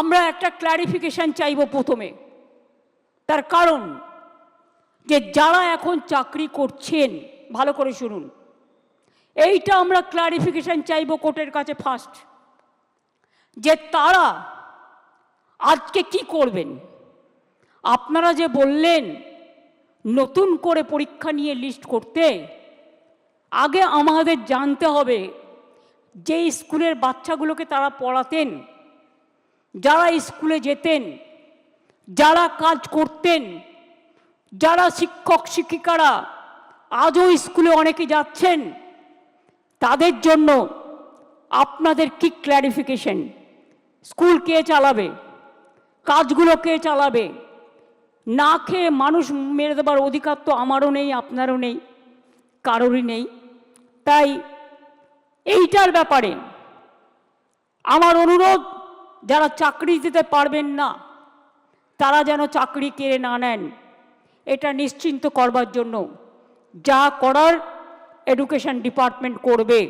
আমরা একটা ক্ল্যারিফিকেশন চাইব প্রথমে। তার কারণ যে যারা এখন চাকরি করছেন, ভালো করে শুনুন। এইটা আমরা ক্লারিফিকেশন চাইব কোর্টের কাছে ফার্স্ট যে তারা আজকে কি করবেন? আপনারা যে বললেন, নতুন করে পরীক্ষা নিয়ে লিস্ট করতে, আগে আমাদের জানতে হবে যে স্কুলের বাচ্চাগুলোকে তারা পড়াতেন। যারা স্কুলে যেতেন, যারা কাজ করতেন, যারা শিক্ষক শিক্ষিকারা আজও স্কুলে অনেকে যাচ্ছেন, তাদের জন্য আপনাদের কি ক্ল্যারিফিকেশন স্কুল কে চালাবে? কাজগুলো কে চালাবে? না খেয়ে মানুষ মেরে দেবার অধিকার তো আমারও নেই, আপনারও নেই, কারোরই নেই। তাই এইটার ব্যাপারে আমার অনুরোধ যারা চাকরি দিতে পারবেন না, তারা যেন চাকরি কেড়ে না নেন। এটা নিশ্চিন্ত করবার জন্য যা করার এডুকেশন ডিপার্টমেন্ট করবে।